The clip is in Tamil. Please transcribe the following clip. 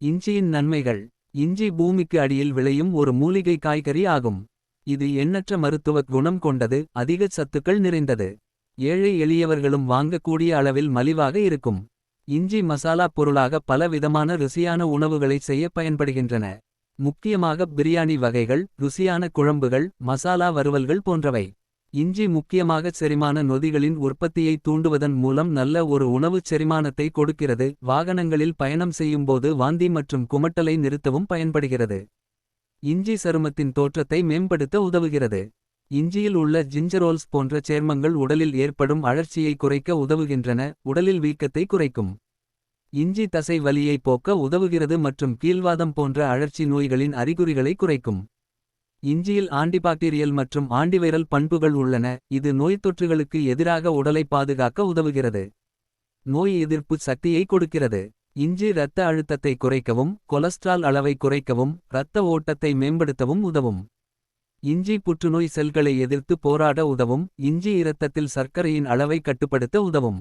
இஞ்சியின் நன்மைகள் இஞ்சி பூமிக்கு அடியில் விளையும் ஒரு மூலிகை காய்கறி ஆகும். இது எண்ணற்ற மருத்துவக் குணம் கொண்டது அதிக சத்துக்கள் நிறைந்தது. ஏழை எளியவர்களும் வாங்கக்கூடிய அளவில் மலிவாக இருக்கும். இஞ்சி மசாலாப் பொருளாக பல விதமான ருசியான உணவுகளை செய்ய பயன்படுகின்றன. முக்கியமாக பிரியாணி வகைகள் ருசியான குழம்புகள் மசாலா வறுவல்கள் போன்றவை. இஞ்சி முக்கியமாக செரிமான நொதிகளின் உற்பத்தியை தூண்டுவதன் மூலம் நல்ல ஒரு உணவுச் செரிமானத்தை கொடுக்கிறது. வாகனங்களில் பயணம் செய்யும்போது வாந்தி மற்றும் குமட்டலை நிறுத்தவும் பயன்படுகிறது. இஞ்சி சருமத்தின் தோற்றத்தை மேம்படுத்த உதவுகிறது. இஞ்சியில் உள்ள ஜிஞ்சரோல்ஸ் போன்ற சேர்மங்கள் உடலில் ஏற்படும் அழற்சியை குறைக்க உதவுகின்றன. உடலில் வீக்கத்தை குறைக்கும். இஞ்சி தசை வலியை போக்க உதவுகிறது மற்றும் கீழ்வாதம் போன்ற அழற்சி நோய்களின் அறிகுறிகளை குறைக்கும். இஞ்சியில் ஆன்டிபாக்டீரியல் மற்றும் ஆண்டிவைரல் பண்புகள் உள்ளன. இது நோய்த்தொற்றுகளுக்கு எதிராக உடலை பாதுகாக்க உதவுகிறது. நோய் எதிர்ப்பு சக்தியை கொடுக்கிறது. இஞ்சி இரத்த அழுத்தத்தை குறைக்கவும் கொலஸ்ட்ரால் அளவை குறைக்கவும். இரத்த ஓட்டத்தை மேம்படுத்தவும் உதவும். இஞ்சி புற்றுநோய் செல்களை எதிர்த்து போராட உதவும். இஞ்சி இரத்தத்தில் சர்க்கரையின் அளவை கட்டுப்படுத்த உதவும்.